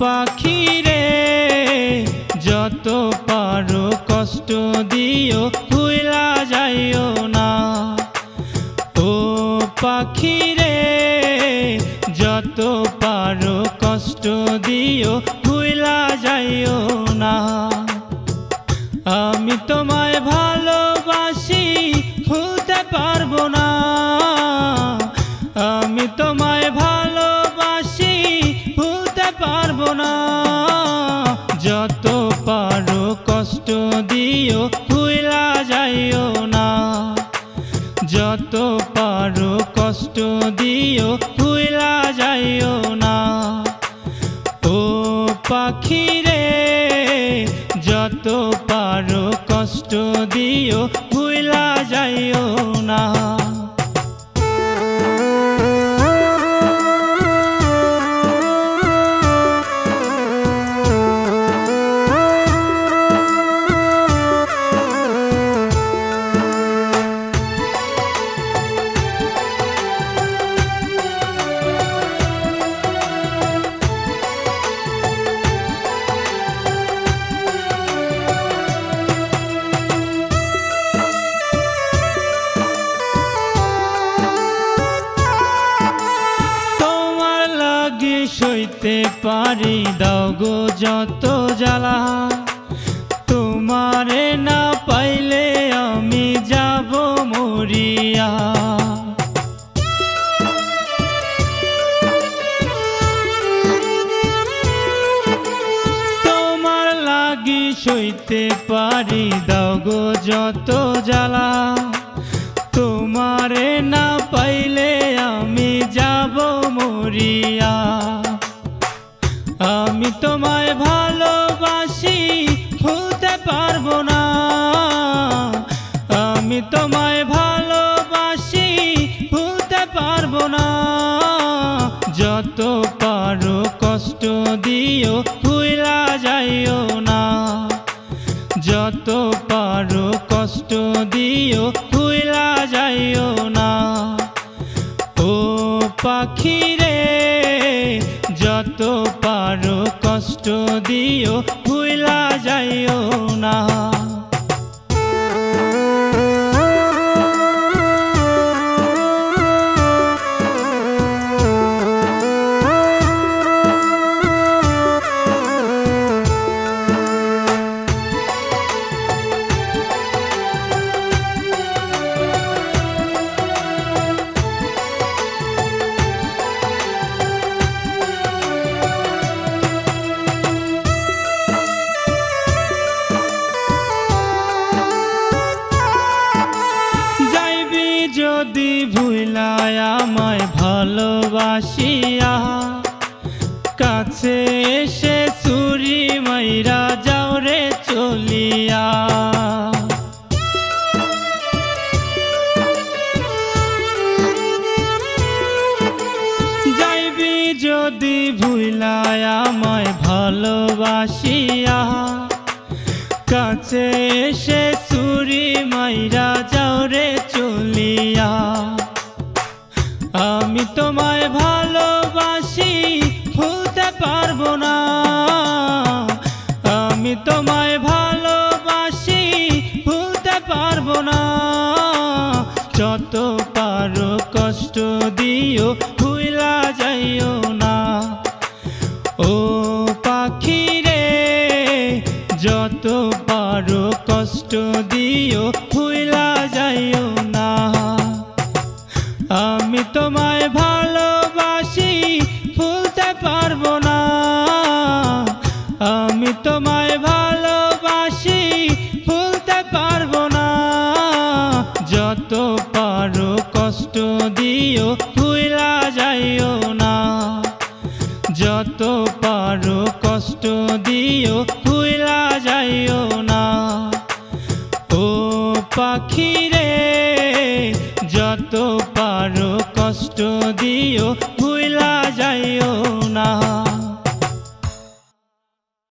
পাখি রে যত পারো কষ্ট দিও ভুলা যাইও না। ও পাখি রে যত পারো কষ্ট দিও ভুলা যাইও না। আমি তোমায় ভালোবাসি না, যত পারো কষ্ট দিও ভুলা যাইও না। যত পারো কষ্ট দিও ভুলা যাইও না। ও পাখি রে যত পারো কষ্ট সইতে পারি, দাও গো যত জ্বালা। তোমারে না পাইলে আমি যাব মরিয়া। তোমার লাগি সইতে পারি, দাও গো যত জ্বালা। তোমারে না পাইলে আমি যাব মরিয়া। তোমায় ভালোবাসি, ভুলতে পারব না। আমি তোমায় ভালোবাসি, ভুলতে পারব না। যত পারো কষ্ট দিও ভুলা যাইও না। যত পারো কষ্ট দিও ভুলা যাইও না। ও পাখি দিও যদি ভুলায় আমায় ভালোবাসিয়া, কাছে এসে চুরি মাইরা যাও রে চলিয়া। যাইবি যদি ভুলায় আমায় ভালোবাসিয়া, কাছে এসে চুরি মাইরা যাও রে তোমায় ভালোবাসি ভুলতে পারব না। যত পারো কষ্ট দিও তোমায় ভালোবাসি, ভুলতে পারব না। যত পারো কষ্ট দিও ভুলা যাইও না। যত পারো কষ্ট দিও ভুলা যাইও না। ও পাখি রে, যত পারো কষ্ট দিও ভুলা যাইও